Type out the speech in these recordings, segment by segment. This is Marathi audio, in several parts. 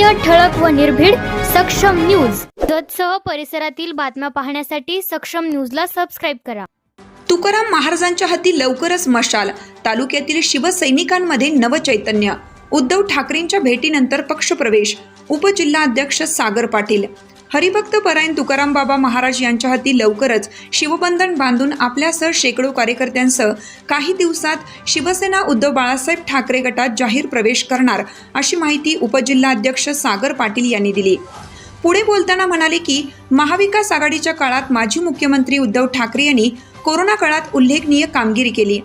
सत्य ठळक व निर्भीड सक्षम न्यूज. दत्तसह परिसरातील बातम्या पाहण्यासाठी सक्षम न्यूजला सबस्क्राईब करा. तुकाराम महाराजांच्या हाती लवकरच मशाल. तालुक्यातील शिवसैनिकांमध्ये नवचैतन्य. उद्धव ठाकरेंच्या भेटीनंतर पक्षप्रवेश. उपजिल्हाध्यक्ष सागर पाटील. हरिभक्त परायण तुकाराम बाबा महाराज यांच्या हाती लवकरच शिवबंधन बांधून आपल्यासह शेकडो कार्यकर्त्यांसह काही दिवसात शिवसेना उद्धव बाळासाहेब ठाकरे गटात जाहीर प्रवेश करणार अशी माहिती उपजिल्हाध्यक्ष सागर पाटील यांनी दिली. पुढे बोलताना म्हणाले की महाविकास आघाडीच्या काळात माजी मुख्यमंत्री उद्धव ठाकरे यांनी कोरोना काळात उल्लेखनीय कामगिरी केली.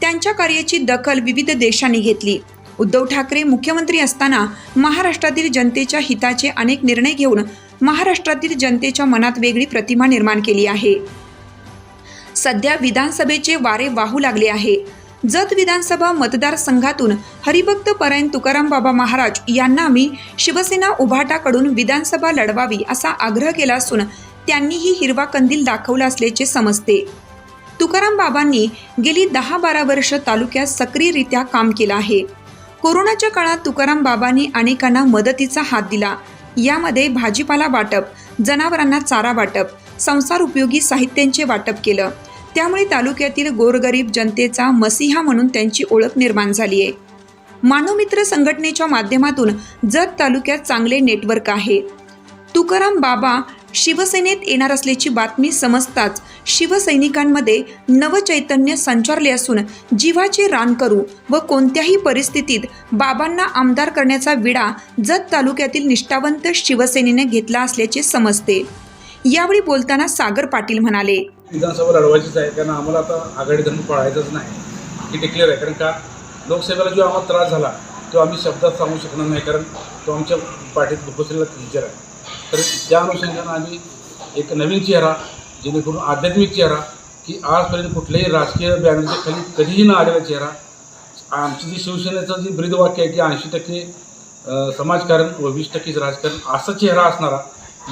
त्यांच्या कार्याची दखल विविध देशांनी घेतली. उद्धव ठाकरे मुख्यमंत्री असताना महाराष्ट्रातील जनतेच्या हिताचे अनेक निर्णय घेऊन महाराष्ट्रातील जनतेच्या मनात वेगळी प्रतिमा निर्माण केली आहे. सध्या विधानसभेचे वारे वाहू लागले आहे. जत विधानसभा मतदारसंघातून हरिभक्त परायण तुकाराम बाबा महाराज यांना आम्ही शिवसेना उभाटाकडून विधानसभा लढवावी असा आग्रह केला असून त्यांनीही हिरवा कंदील दाखवला असल्याचे समजते. तुकाराम बाबांनी गेली दहा बारा वर्ष तालुक्यात सक्रियरित्या काम केलं आहे. कोरोनाच्या काळात तुकाराम बाबांनी अनेकांना मदतीचा हात दिला. यामध्ये भाजीपाला वाटप जनावरांना चारा वाटप संसार उपयोगी साहित्यांचे वाटप केलं. त्यामुळे तालुक्यातील गोरगरीब जनतेचा मसिहा म्हणून त्यांची ओळख निर्माण झाली आहे. मानवमित्र संघटनेच्या माध्यमातून जत तालुक्यात चांगले नेटवर्क आहे. तुकाराम बाबा शिवसेनेत येणार असल्याची बातमी समजताच शिवसैनिकांमध्ये नवचैतन्य संचारले असून जीवाचे रान करू व कोणत्याही परिस्थितीत बाबांना आमदार करण्याचा विडा जत तालुक्यातील निष्ठावंत शिवसेनेने घेतला असल्याचे समजते. यावेळी बोलताना सागर पाटील म्हणाले विधानसभा लढवायचीच आहे कारण आम्हाला आता आघाडी धरून पळायचंच नाही. हे डिक्लेअर आहे कारण का लोकसभेला जो आम्हाला त्रास झाला तो आम्ही शब्दात सांगू शकणार नाही कारण तो आमच्या पाठीत बसलेला टीचर आहे. तर त्या अनुषंगानं आम्ही एक नवीन चेहरा जेणेकरून आध्यात्मिक चेहरा की आजपर्यंत कुठल्याही राजकीय बॅनरच्या खाली कधीही न आलेला चेहरा आमची जी शिवसेनेचं जे ब्रीदवाक्य आहे की ऐंशी टक्के समाजकारण व वीस टक्केच राजकारण असा चेहरा असणारा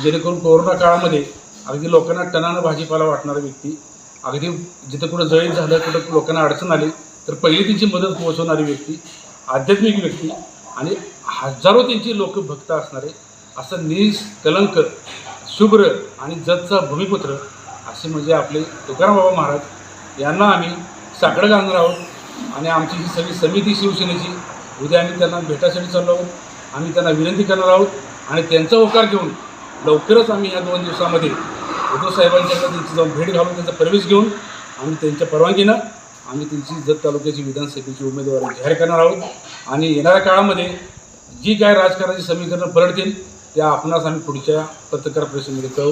जेणेकरून कोरोना काळामध्ये अगदी लोकांना टनानं भाजीपाला वाटणारा व्यक्ती अगदी जिथं कुठं जळीत झालं कुठं लोकांना अडचण आली तर पहिली त्यांची मदत पोहोचवणारी व्यक्ती आध्यात्मिक व्यक्ती आणि हजारो त्यांची लोकभक्त असणारे असं निष्कलंक शुभ्र आणि जतचा भूमिपुत्र असे म्हणजे आपले तुकाराम बाबा महाराज यांना आम्ही साकडं घालणार आहोत. आणि आमची ही सगळी समिती शिवसेनेची उद्या आम्ही त्यांना भेटासाठी चाललो आहोत. आम्ही त्यांना विनंती करणार आहोत. आणि त्यांचा होकार घेऊन लवकरच आम्ही या दोन दिवसामध्ये उद्धव साहेबांच्याकडे त्यांची जाऊन भेट घालून त्यांचा प्रवेश घेऊन आम्ही त्यांच्या परवानगीनं आम्ही त्यांची जत तालुक्याची विधानसभेची उमेदवारी जाहीर करणार आहोत. आणि येणाऱ्या काळामध्ये जी काय राजकारणाची समीकरणं पलटतील त्या आपणास आम्ही पुढच्या पत्रकार परिषदेमध्ये कळवू.